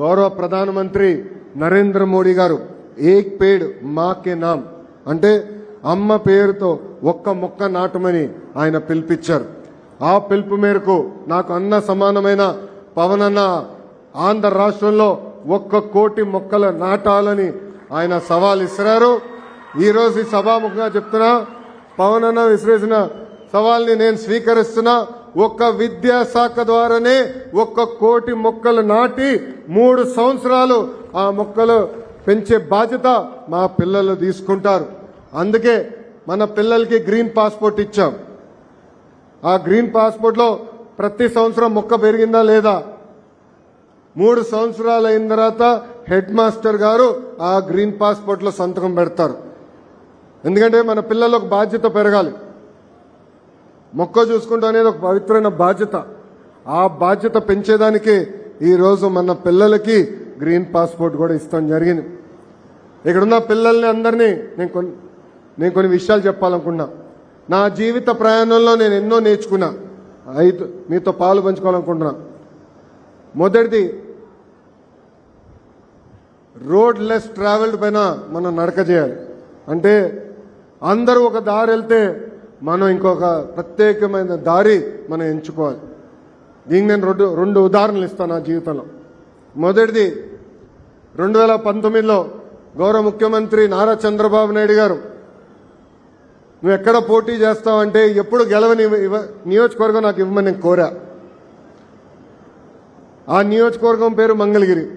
గౌరవ ప్రధానమంత్రి నరేంద్ర మోడీ గారు ఏక్ పేడ్ మా కే నామ్. అంటే అమ్మ పేరుతో ఒక్క మొక్క నాటమని ఆయన పిలిపించారు. ఆ పిలుపు మేరకు నాకు అన్న సమానమైన పవన్ అన్న ఆంధ్ర రాష్ట్రంలో ఒక్క కోటి మొక్కలు నాటాలని ఆయన సవాల్ ఇస్తున్నారు. ఈరోజు ఈ సభాముఖంగా చెప్తున్నా పవన్ అన్న విసిరేసిన సవాల్ని నేను స్వీకరిస్తున్నా. ఒక్క విద్యాశాఖ ద్వారానే ఒక్క కోటి మొక్కలు నాటి మూడు సంవత్సరాలు ఆ మొక్కలు పెంచే బాధ్యత మా పిల్లలు తీసుకుంటారు. అందుకే మన పిల్లలకి గ్రీన్ పాస్పోర్ట్ ఇచ్చాం. ఆ గ్రీన్ పాస్పోర్ట్లో ప్రతి సంవత్సరం మొక్క పెరిగిందా లేదా? మూడు సంవత్సరాలు అయిన తర్వాత హెడ్ మాస్టర్ గారు ఆ గ్రీన్ పాస్పోర్ట్లో సంతకం పెడతారు. ఎందుకంటే మన పిల్లలకు బాధ్యత పెరగాలి. మొక్క చూసుకుంటూ అనేది ఒక పవిత్రమైన బాధ్యత. ఆ బాధ్యత పెంచేదానికి ఈరోజు మన పిల్లలకి గ్రీన్ పాస్పోర్ట్ కూడా ఇస్తాం జరిగింది. ఇక్కడున్న పిల్లల్ని అందరినీ నేను కొన్ని నేను కొన్ని విషయాలు చెప్పాలనుకున్నా. నా జీవిత ప్రయాణంలో నేను ఎన్నో నేర్చుకున్నా. ఐదు మీతో పాలు పంచుకోవాలనుకుంటున్నా. మొదటిది రోడ్ లెస్ ట్రావెల్డ్ పైన మనం నడక చేయాలి. అంటే అందరూ ఒక దారి వెళ్తే మనం ఇంకొక ప్రత్యేకమైన దారి మనం ఎంచుకోవాలి. దీనికి నేను రెండు రెండు ఉదాహరణలు ఇస్తాను నా జీవితంలో. మొదటిది రెండు వేల పంతొమ్మిదిలో గౌరవ ముఖ్యమంత్రి నారా చంద్రబాబు నాయుడు గారు నువ్వు ఎక్కడ పోటీ చేస్తావంటే ఎప్పుడు గెలవని నియోజకవర్గం నాకు ఇవ్వమని నేను కోరా. ఆ నియోజకవర్గం పేరు మంగళగిరి.